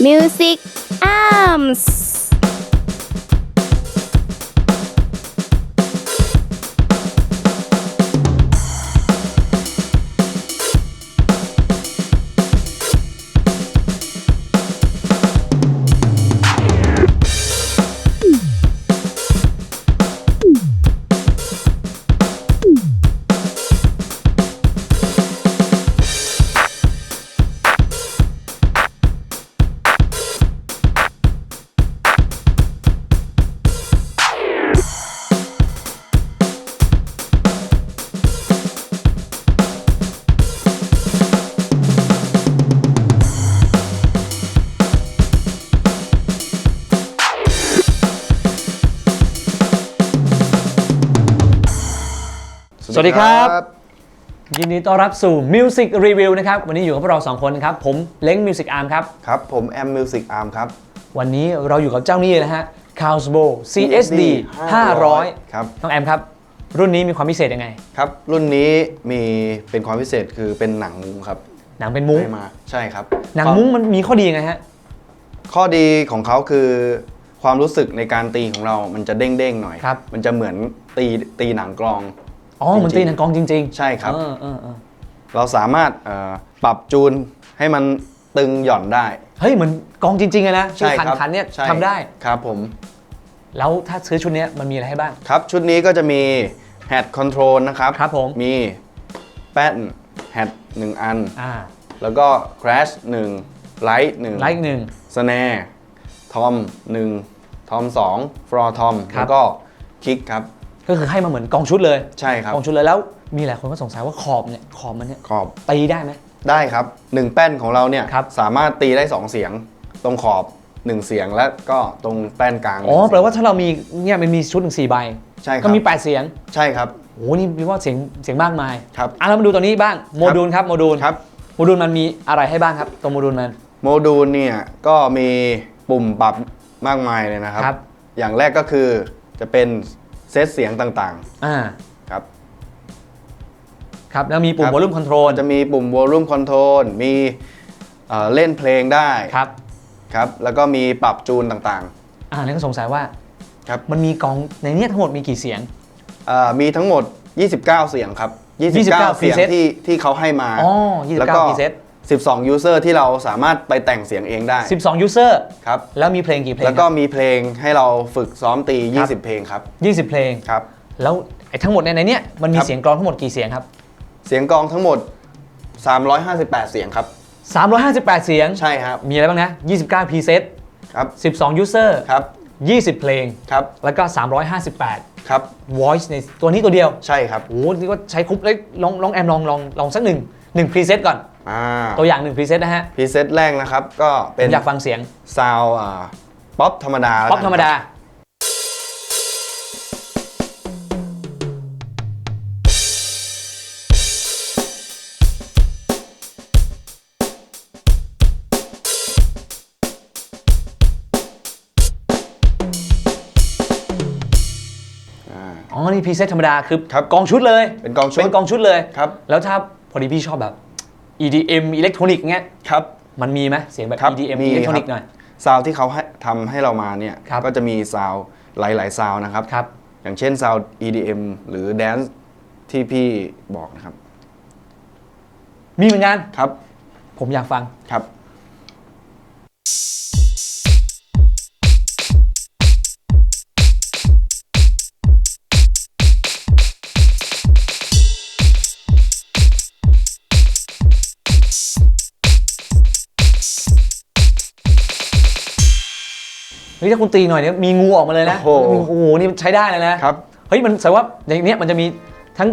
Music Arms สวัสดีครับ ยินดีต้อนรับสู่ Music Review นะครับ วันนี้อยู่กับพวกเรา 2 คนนะครับ ผมเล้ง Music Arm ครับ ครับ ผมแอมมิวสิกอาร์มครับ วันนี้เราอยู่กับเจ้านี่นะฮะ c a l s b o CSD 500 ครับ น้องแอมครับ รุ่นนี้มีความพิเศษยังไง ครับ รุ่นนี้มีเป็นความพิเศษคือเป็นหนังมุ้งครับ หนังเป็นมุ้งให้มา ใช่ครับ หนังมุ้งมันมีข้อดียังไงฮะ ข้อดีของเขาคือความรู้สึกในการตีของเรา มันจะเด้งๆหน่อยครับมันจะเหมือนตีตีหนังกลอง อ๋อเหมือนตีหนังกลองจริงๆ ใช่ครับ เออเออเออเราสามารถเอ่อปรับจูนให้มันตึงหย่อนได้ เฮ้ยเหมือนกลองจริงๆเลยนะที่ใช่ขันครับขันเนี่ยใช่ทำได้ ครับผม แล้วถ้าซื้อชุดเนี้ยมันมีอะไรให้บ้าง ครับ ชุดนี้ก็จะมี Head Control นะครับครับผม มีแป้น Head 1อัน อ่าแล้วก็ Crash 1 Light 1ไลค์หนึ่งสแนร์ทอม1ทอม2ฟลอร์ทอมครับ แล้วก็คิกครับ ก็คือให้มาเหมือนกองชุดเลยใช่ครับ กองชุดเลยแล้วมีหลายคนก็สงสัยว่าขอบเนี่ยขอบมันเนี่ยขอบตีได้ไหม ได้ครับ1แป้นของเราเนี่ยครับ สามารถตีได้2เสียง ตรงขอบ1เสียงและก็ตรงแป้นกลางอ๋อแปลว่าถ้าเรามีเนี่ยมันมีชุดถึงสี่ใบใช่ครับก็มี 8 เสียงใช่ครับ โอ้โหนี่มีว่าเสียงเสียงมากมายครับอะเรามาดูตัวนี้บ้างโมดูลครับโมดูลครับ โมดูลมันมีอะไรให้บ้างครับตัวโมดูลมัน โมดูลเนี่ยก็มีปุ่มปรับมากมายเลยนะครับ ครับ อย่างแรกก็คือจะเป็น เซตเสียงต่างอ่าๆ ครับ ครับแล้วมีปุ่มครับ วอลลุ่มคอนโทรลจะมีปุ่ม Volume Control มีเอ่อเล่นเพลงได้ครับครับ แล้วก็มีปรับจูนต่างอ่าแล้วก็สงสัยว่าๆ ครับมันมีกองในเนี้ทั้งหมดมีกี่เสียง เอ่อมีทั้งหมด 29 เสียงครับ 29 29เสียง preset ที่ที่เขาให้มา อ๋อแล้ว29ก็ preset 12 user ที่เราสามารถไปแต่งเสียงเองได้ 12 user ครับ แล้วมีเพลงกี่เพลงแล้วก็มีเพลงให้เราฝึกซ้อมตีครับ20 เพลงครับครับ 20 เพลง ครับ แล้วไอ้ทั้งหมดในในเนี้ยมันมีครับเสียงกลองทั้งหมดกี่เสียงครับ เสียงกลองทั้งหมด 358 เสียงครับ 358 เสียง ใช่ครับ มีอะไรบ้างนะ 29 preset ครับ 12 user ครับ 20 เพลง ครับ แล้วก็ 358 ครับ voice ในตัวนี้ตัวเดียว ใช่ครับ โอ้โหนี่ก็ใช้ครบเลยลองลองแอมลองลองลองสักหนึ่งหนึ่งพรีเซตก่อน อ่าตัวอย่างหนึ่งพรีเซตนะฮะพรีเซตแรกนะครับ ก็ผเป็นมอยากฟังเสียงซาวอ่าป๊อปธรรมดาแล้วป๊อปกันธรรมดาคบอ่า อ๋อนี่พรีเซตธรรมดาคือครับกองชุดเลยเป็นกองชุด เป็นกองชุดเลย ครับ แล้วถ้าพอดีพี่ชอบแบบ EDM อิเล็กทรอนิกส์เงี้ยครับ มันมีไหมเสียงแบบ ครับ EDM มีอิเล็กทรอนิกคส์รับหน่อย ซาวที่เขาให้ทำให้เรามาเนี่ยครับ ก็จะมีซาวหลายๆซาวนะครับ ครับ อย่างเช่นซาว EDM หรือ Dance ที่พี่บอกนะครับมีเหมือนกัน ครับผมอยากฟัง ครับ เฮ้ยถ้าคุณตีหน่อยเนี่ยมีงูออกมาเลยนะโอ้โห โอ้โหนี่มันใช้ได้เลยนะครับ เฮ้ยมันแสดงว่าอย่างเนี้ยมันจะมีทั้ง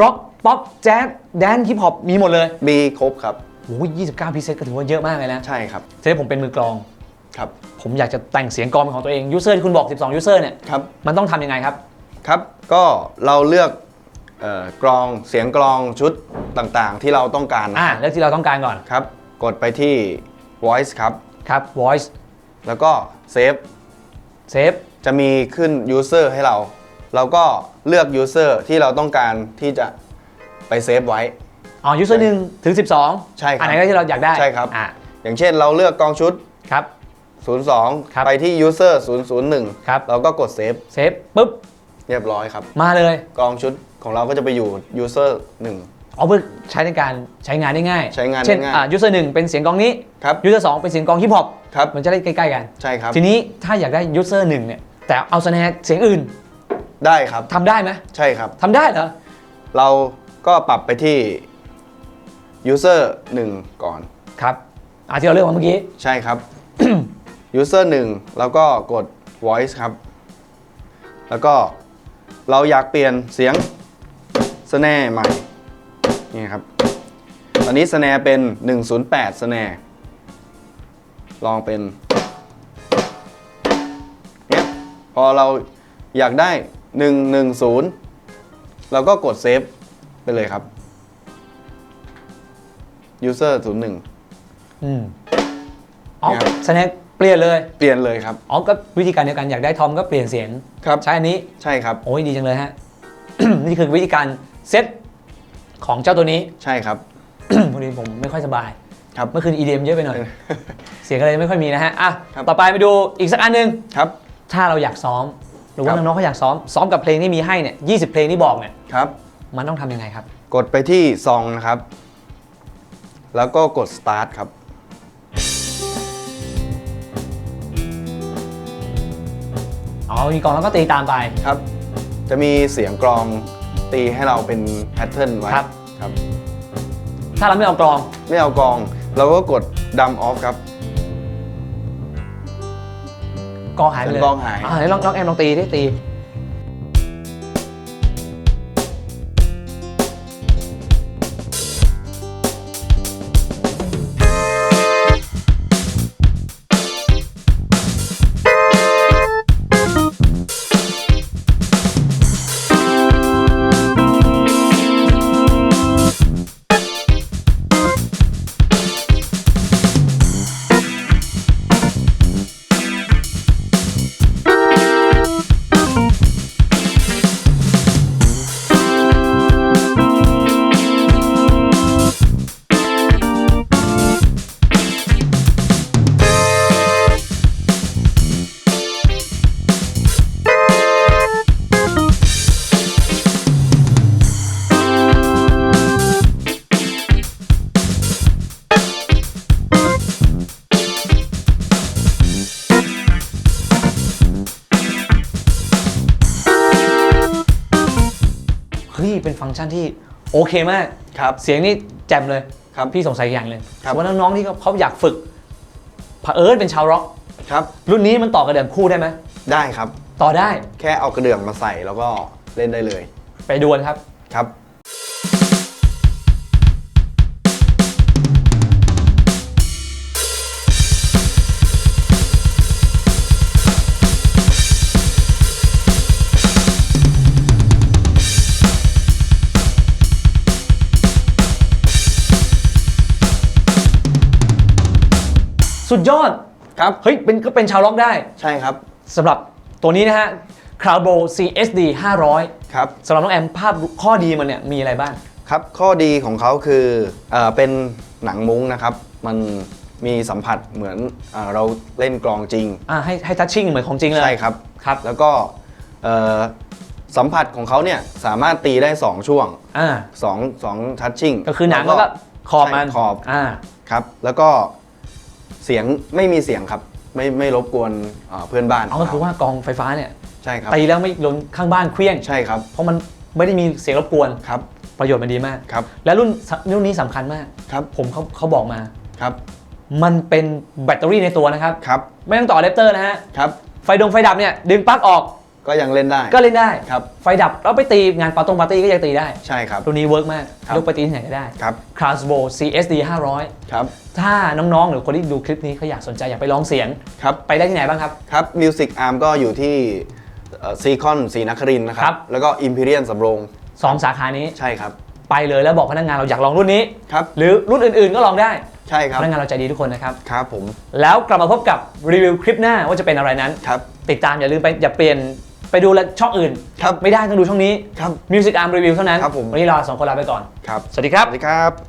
ร็อกป๊อปแจ๊สแดนฮิปฮอปมีหมดเลยมีครบครับ โอ้ย29พิเศษก็ถือว่าเยอะมากเลยนะใช่ครับเซฟผมเป็นมือกลอง ครับ ผมอยากจะแต่งเสียงกลองเป็นของตัวเองยูเซอร์ที่คุณบอก 12ยูเซอร์เนี่ยครับ มันต้องทำยังไงครับ ครับก็เราเลือกเอ่อกลองเสียงกลองชุดต่างๆ ที่เราต้องการนะอ่าครับเลือกที่เราต้องการก่อน ครับ กดไปที่ voice ครับ ครับ voice แล้วก็ save save จะมีขึ้น user ให้เรา เราก็เลือก user ที่เราต้องการที่จะไปเซฟไว้ อ๋อยูเซอร์หนึ่งถึง 12ใช่ครับ อันไหนก็ที่เราอยากได้ใช่ครับ อ่าอย่างเช่นเราเลือกกองชุด ครับ02ครับไปที่ user 001 ครับเราก็กดเซฟเซฟปุ๊บ เรียบร้อยครับ มาเลย กองชุดของเราก็จะไปอยู่ user เอาเพื่อใช้ในการใช้งานได้ง่าย ใช้งานได้เช่นง่ายอ่ายูเซอร์หนึ่งเป็นเสียงกลองนี้1ครับยูเซอร์สองเป็นเสียงกลองฮิปฮอปครับมันจะได้ใกล้ๆกัน ใช่ครับ ทีนี้ถ้าอยากได้ยูเซอร์หนึ่งเนี่ยแต่เอาสแนร์เสียงอื่นได้ครับทำได้ไหมใช่ครับ ทำได้เหรอ เราก็ปรับไปที่ user 1 ก่อน ครับอ่าที่เราเลือกมาเมื่อกี้ ใช่ครับ user 1 แล้วก็กด voice ครับ แล้วก็เราอยากเปลี่ยนเสียง snare ใหม่ นี่ครับ ตอนนี้ snare เป็น 108 snare ลองเป็นเนี่ยพอเราอยากได้ 110 เราก็กดเซฟไปเลยครับ user 01อืมอ๋อครับสแนร์เปลี่ยนเลย เปลี่ยนเลยครับ อ๋อ ก็วิธีการเดียวกันอยากได้ทอมก็เปลี่ยนเสียง ครับ ใช้อันนี้ ใช่ครับ โอ้ยดีจังเลยฮะ นี่คือวิธีการเซต ของเจ้าตัวนี้ ใช่ครับ พอดีผมไม่ค่อยสบายครับเมื่อคืน EDM เยอะไปหน่อย เสียงอะไรไม่ค่อยมีนะฮะอะครับ ต่อไปไปดูอีกสักอันหนึ่งครับ ถ้าเราอยากซ้อม หรือว่าครับน้องๆเขาอยากซ้อม ซ้อมกับเพลงที่มีให้เนี่ย20เพลงที่บอกเนี่ย ครับ มันต้องทำยังไงครับ กดไปที่ซองนะครับ แล้วก็กด start ครับ อ๋อ มีกลองแล้วก็ตีตามไป ครับ จะมีเสียงกลอง ตีให้เราเป็นแพทเทิร์นไว้ครับ ครับ ถ้าเราไม่เอากลอง ไม่เอากลอง เราก็กดดัมออฟครับกลองหายไปเลยเสียงกลองหาย อ่าเดี๋ยวลองลองแอมลองตีได้ตี เฮ้ยเป็นฟังก์ชันที่โอเคมาก ครับ เสียงนี่แจ่มเลยครับพี่สงสัยอย่างหนึ่งครับ ว่าน้องๆที่เขาเขาอยากฝึกเผอิญเป็นชาวร็อกครับ รุ่นนี้มันต่อกระเดื่องคู่ได้ไหมได้ครับ ต่อได้แค่เอากระเดื่องมาใส่แล้วก็เล่นได้เลย ไปดวลครับ ครับ สุดยอดครับเฮ้ยเป็นก็เป็นชาวร็อกได้ใช่ครับสำหรับตัวนี้นะฮะ c r o w b o CSD 500 ครับสำหรับน้องแอมภาพข้อดีมันเนี่ยมีอะไรบ้าง ครับข้อดีของเขาคือเออเป็นหนังมุ้งนะครับ มันมีสัมผัสเหมือนเออเราเล่นกลองจริง อ่าให้ให้ทัชชิ่งเหมือนของจริงเลย ใช่ครับ ครับแล้วก็เอ่อสัมผัสของเขาเนี่ยสามารถตีได้ 2 ช่วงอ่า2 2ทัชชิ่งก็คือหนังแล้วก็ขอบมันใช่ขอบอ่า ครับ แล้วก็ เสียงไม่มีเสียงครับ ไม่ไม่รบกวนเอ่อเพื่อนบ้านเอาก็คือว่ากองไฟฟ้าเนี่ยใช่ครับตีแล้วไม่โดนข้างบ้านเคลี้ยง ใช่ครับเพราะมันไม่ได้มีเสียงรบกวนครับประโยชน์มันดีมาก ครับและรุ่นรุ่นนี้สำคัญมาก ครับผมเขาเขาบอกมา ครับมันเป็นแบตเตอรี่ในตัวนะครับ ครับไม่ต้องต่ออะแดปเตอร์นะฮะ ครับ ไฟดงไฟดับเนี่ย ดึงปลั๊กออก ก็ยังเล่นได้ ก็เล่นได้ครับ ไฟดับแล้วไปตีงานปาตรงปาร์ตี้ก็ยังตีได้ใช่ครับ ตัวนี้เวิร์กมากครับยกไปตีที่ไหนก็ได้ครับ c r a s b o CSD 500ครับถ้าน้องๆ หรือคนที่ดูคลิปนี้เขาอยากสนใจอยากไปลองเสียง ครับ ไปได้ที่ไหนบ้างครับ ครับมิวสิกอาร์มก็อยู่ที่ซีคอนสีนครินทร์นะคครัรับ บ แล้วก็อิมพีเรียนสำโรงสองสาขานี้ใช่ครับ ไปเลยแล้วบอกพนักงานเราอยากลองรุ่นนี้ ครับ หรือรุ่นอื่นๆก็ลองได้ใช่ครัพบนักงานเราใจดีทุกคนนะครับ ครับผม แล้วกลับมาพบกับรีวิวคลิปหน้าว่าจะเป็นอะไรนั้น ครับ ติดตามอย่าลืมไปอย่าเปลี่ยน ไปดูและช่องอื่น ครับไม่ได้ต้องดูช่องนี้ครับ Music Arm Review เท่านั้น ครับผม วันนี้เราสองคนลาไปก่อน ครับ สวัสดีครับ สวัสดีครับ